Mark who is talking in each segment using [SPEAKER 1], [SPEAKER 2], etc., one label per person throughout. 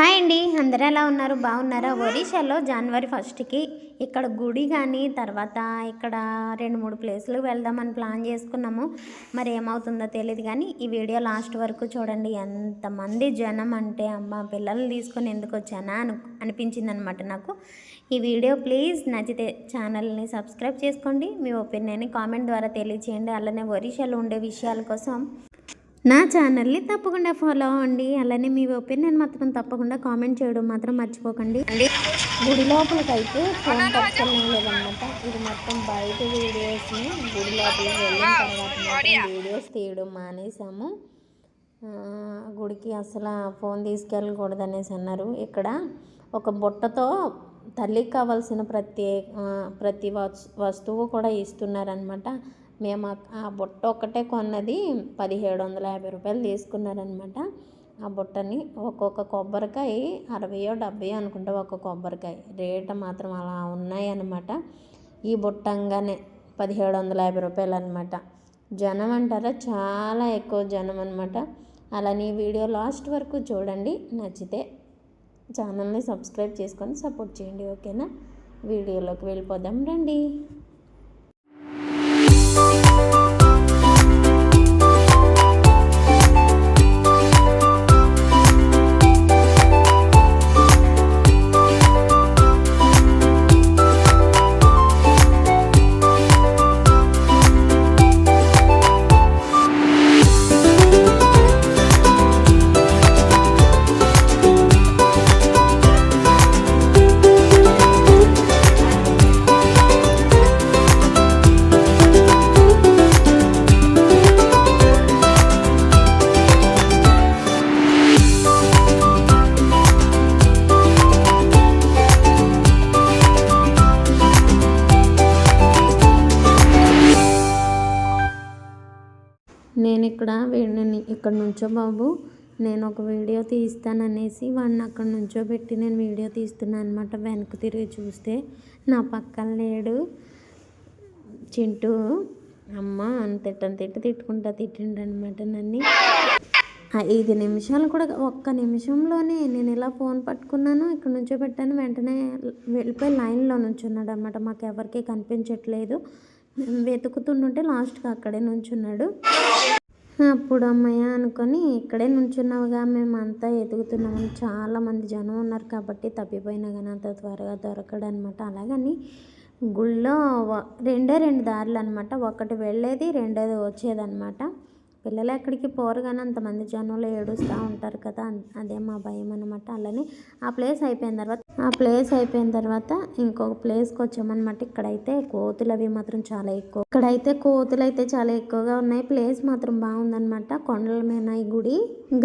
[SPEAKER 1] Hi అండి. అందరూ ఎలా ఉన్నారు? బాగున్నారా? ఒడిశాలో జనవరి ఫస్ట్కి ఇక్కడ గుడి కానీ తర్వాత ఇక్కడ రెండు మూడు ప్లేసులు వెళ్దామని ప్లాన్ చేసుకున్నాము. మరి ఏమవుతుందో తెలియదు కానీ ఈ వీడియో లాస్ట్ వరకు చూడండి. ఎంతమంది జనం అంటే అమ్మ పిల్లల్ని తీసుకొని ఎందుకు వచ్చానా అను అనిపించింది అనమాట నాకు. ఈ వీడియో ప్లీజ్ నచ్చితే ఛానల్ని సబ్స్క్రైబ్ చేసుకోండి. మీ ఒపీనియన్ని కామెంట్ ద్వారా తెలియచేయండి. అలానే ఒరిషాలో ఉండే విషయాల కోసం నా ఛానల్ని తప్పకుండా ఫాలో అవ్వండి. అలానే మీ ఒపీనియన్ మాత్రం తప్పకుండా కామెంట్ చేయడం మాత్రం మర్చిపోకండి. గుడి లోపలికైతే ఫోన్ పట్టుకెళ్ళడం లేదనమాట ఇది మొత్తం బయట వీడియోస్ని గుడి లోపలికి వెళ్ళిన తర్వాత వీడియోస్ తీయడం మానేసాము. గుడికి అసలు ఫోన్ తీసుకెళ్ళకూడదు అనేసి అన్నారు. ఇక్కడ ఒక బుట్టతో తల్లికి కావాల్సిన ప్రతి ప్రతి వస్తువు కూడా ఇస్తున్నారనమాట మేము ఆ- బుట్ట ఒక్కటే కొన్నది పదిహేడు వందల యాభై రూపాయలు తీసుకున్నారనమాట. ఆ బుట్టని ఒక్కొక్క కొబ్బరికాయ అరవయో డెబ్బయో అనుకుంటా ఒక కొబ్బరికాయ. రేటు మాత్రం అలా ఉన్నాయన్నమాట ఈ బుట్టంగానే పదిహేడు వందల యాభై రూపాయలు అనమాట జనం అంటారా? చాలా ఎక్కువ జనం అనమాట. అలానే ఈ వీడియో లాస్ట్ వరకు చూడండి. నచ్చితే ఛానల్ని సబ్స్క్రైబ్ చేసుకొని సపోర్ట్ చేయండి ఓకేనా? వీడియోలోకి వెళ్ళిపోదాం రండి. ఇక్కడ వీడిని ఇక్కడ నుంచో బాబు నేను ఒక వీడియో తీస్తాననేసి వాడిని అక్కడ నుంచో పెట్టి నేను వీడియో తీస్తున్నాను అనమాట వెనక్కి తిరిగి చూస్తే నా పక్కన లేడు చింటూ. అమ్మ అని తిట్టని తిట్టి తిట్టుకుంటా తిట్టిండు అనమాట నన్ను. ఐదు నిమిషాలు కూడా ఒక్క నిమిషంలోనే నేను ఇలా ఫోన్ పట్టుకున్నాను ఇక్కడ నుంచో పెట్టాను. వెంటనే వెళ్ళిపోయి లైన్లో నుంచున్నాడు అనమాట మాకు ఎవరికీ కనిపించట్లేదు. వెతుకుతుండుంటే వెతుకుతుంటుంటే లాస్ట్కి అక్కడే నుంచున్నాడు. అప్పుడు అమ్మయ్య అనుకొని ఇక్కడే నుంచున్నావుగా మేము అంతా చాలామంది జనం ఉన్నారు కాబట్టి తప్పిపోయినా కానీ అంత త్వరగా దొరకడనమాట. అలాగని గుళ్ళో రెండే రెండు దారులు అనమాట. ఒకటి వెళ్ళేది రెండోది వచ్చేదన్నమాట పిల్లలు ఎక్కడికి పోరు కానీ అంతమంది జనంలో ఏడుస్తూ ఉంటారు కదా. అదే మా భయం అనమాట అలానే ఆ ప్లేస్ అయిపోయిన తర్వాత ఆ ప్లేస్ అయిపోయిన తర్వాత ఇంకొక ప్లేస్కి వచ్చామన్నమాట. ఇక్కడైతే కోతులు అవి మాత్రం చాలా ఎక్కువ. ఇక్కడైతే కోతులు అయితే చాలా ఎక్కువగా ఉన్నాయి. ప్లేస్ మాత్రం బాగుందనమాట కొండల మీద ఈ గుడి.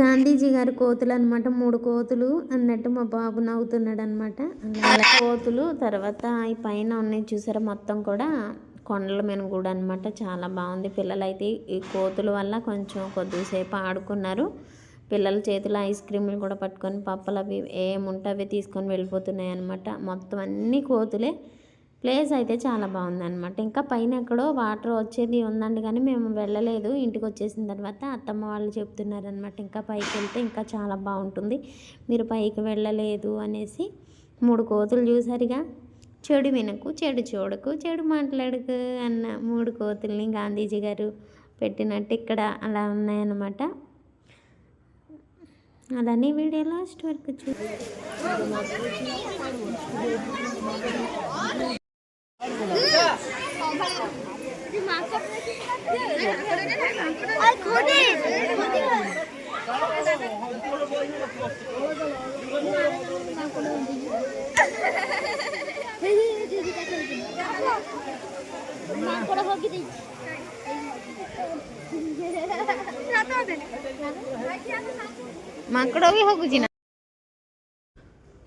[SPEAKER 1] గాంధీజీ గారి కోతులు అనమాట మూడు కోతులు అన్నట్టు మా బాబు నవ్వుతున్నాడు అనమాట కోతులు తర్వాత ఈ పైన ఉన్నాయి చూసారా మొత్తం కూడా. కొండల మీద కూడా అనమాట చాలా బాగుంది. పిల్లలైతే ఈ కోతుల వల్ల కొంచెం కొద్దిసేపు ఆడుకున్నారు. పిల్లల చేతిలో ఐస్ క్రీములు కూడా పట్టుకొని పప్పలు అవి ఏముంటే అవి తీసుకొని వెళ్ళిపోతున్నాయి అనమాట మొత్తం అన్ని కోతులే. ప్లేస్ అయితే చాలా బాగుంది అనమాట ఇంకా పైన ఎక్కడో వాటర్ వచ్చేది ఉందండి కానీ మేము వెళ్ళలేదు. ఇంటికి వచ్చేసిన తర్వాత అత్తమ్మ వాళ్ళు చెప్తున్నారు అనమాట ఇంకా పైకి వెళ్తే ఇంకా చాలా బాగుంటుంది. మీరు పైకి వెళ్ళలేదు అనేసి మూడు కోతులు చూసారుగా చెడు వినకు చెడు చూడకు చెడు మాట్లాడకు అన్న మూడు కోతుల్ని గాంధీజీ గారు పెట్టినట్టు ఇక్కడ అలా ఉన్నాయన్నమాట. అలానే వీడియో లాస్ట్ వరకు చూ మక్కడోవి హోగుజిన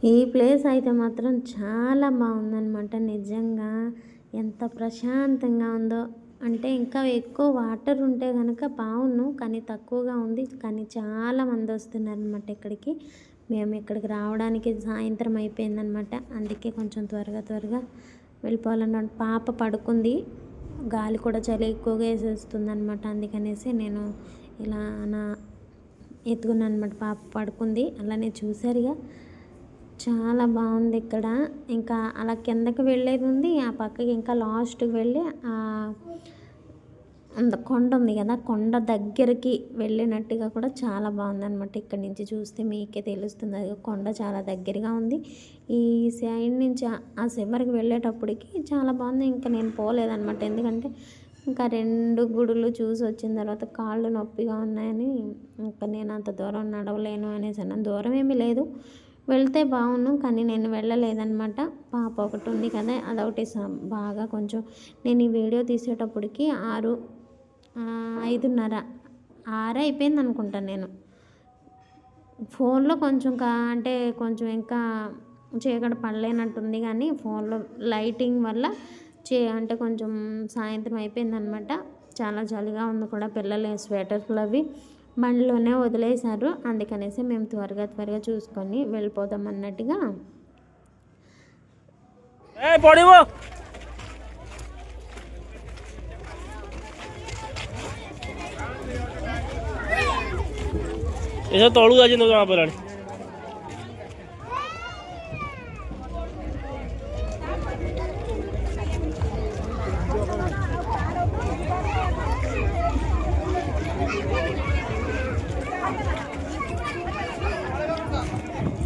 [SPEAKER 1] ఈ ప్లేస్ అయితే మాత్రం చాలా బాగుందన్నమాట. నిజంగా ఎంత ప్రశాంతంగా ఉందో. అంటే ఇంకా ఎక్కువ వాటర్ ఉంటే కనుక బాగున్ను కానీ తక్కువగా ఉంది. కానీ చాలా మంది వస్తున్నారు అనమాట ఇక్కడికి. మేము ఇక్కడికి రావడానికి సాయంత్రం అయిపోయిందనమాట అందుకే కొంచెం త్వరగా త్వరగా వెళ్ళిపోవాలన్నాడు పాప పడుకుంది. గాలి కూడా చలి ఎక్కువగా వేసేస్తుంది అనమాట అందుకనేసి నేను ఇలా నా ఎత్తుకున్నాను అనమాట పాప పడుకుంది. అలానే చూసారుగా చాలా బాగుంది ఇక్కడ. ఇంకా అలా కిందకి వెళ్ళేది ఉంది. ఆ పక్కకి ఇంకా లాస్ట్కి వెళ్ళి ఆ కొండ ఉంది కదా కొండ దగ్గరికి వెళ్ళినట్టుగా కూడా చాలా బాగుందన్నమాట. ఇక్కడ నుంచి చూస్తే మీకే తెలుస్తుంది. అది కొండ చాలా దగ్గరగా ఉంది. ఈ సైడ్ నుంచి ఆ- ఆ చివరికి వెళ్ళేటప్పటికి చాలా బాగుంది. ఇంకా నేను పోలేదన్నమాట. ఎందుకంటే ఇంకా రెండు గుడులు చూసి వచ్చిన తర్వాత కాళ్ళు నొప్పిగా ఉన్నాయని ఇంకా నేను అంత దూరం నడవలేను అనేసి అన్న దూరం ఏమీ లేదు. వెళ్తే బాగుండు కానీ నేను వెళ్ళలేదన్నమాట. పాప ఒకటి ఉంది కదా అదొకటి బాగా కొంచెం నేను ఈ వీడియో తీసేటప్పటికి ఆరు ఐదున్నర. ఆరు అయిపోయింది అనుకుంటాను నేను. ఫోన్లో కొంచెం కా అంటే కొంచెం ఇంకా చీకటి పడలేనట్టుంది కానీ ఫోన్లో లైటింగ్ వల్ల చే అంటే కొంచెం సాయంత్రం అయిపోయిందనమాట. చాలా చలిగా ఉంది కూడా పిల్లలు స్వెటర్లు అవి. బండిలోనే వదిలేశారు. అందుకనేసి మేము త్వరగా త్వరగా చూసుకొని వెళ్ళిపోదాం అన్నట్టుగా.
[SPEAKER 2] ଏସବୁ ତଳକୁ ଆଜି ଜଣା ପଡ଼ିଲାଣି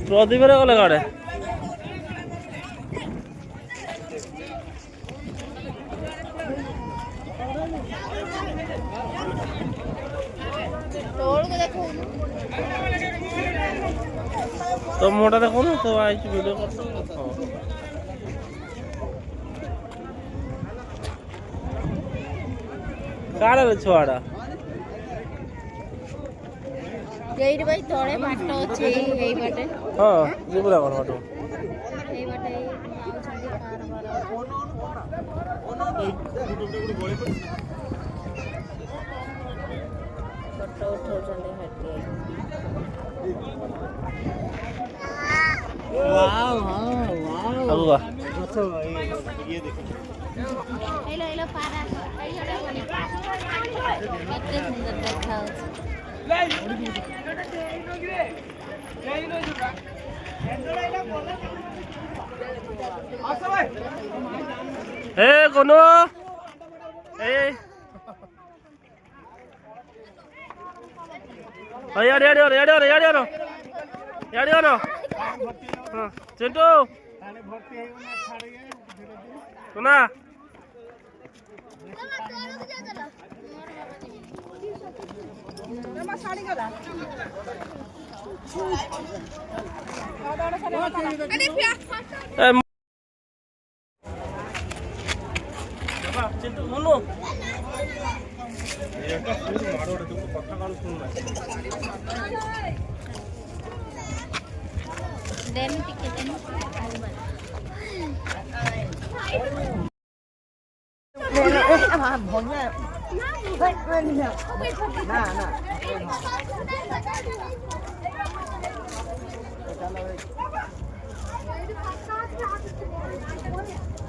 [SPEAKER 2] প্রদীপের গলে কাটে તો મોટા તો કોનો તો આ વિડીયો કરતો કાળા છોડા
[SPEAKER 3] এইটা ভাই তড়ে বাটটা হচ্ছে এই হ্যাঁ Hello,
[SPEAKER 2] hello, para. It doesn't look
[SPEAKER 3] like clothes. Hey, Kono. Hey. Hey, yadi yadi
[SPEAKER 2] yadi yadi
[SPEAKER 3] yadi yadi yadi yadi. Yadi yadi.
[SPEAKER 2] Huh. Chintu. শোনা। শুনো একটা ফুল মারো কথা কারও শুনবে Demi ticket and em hàm hồn nha
[SPEAKER 3] Vậy quên nè Nà nà Thank you.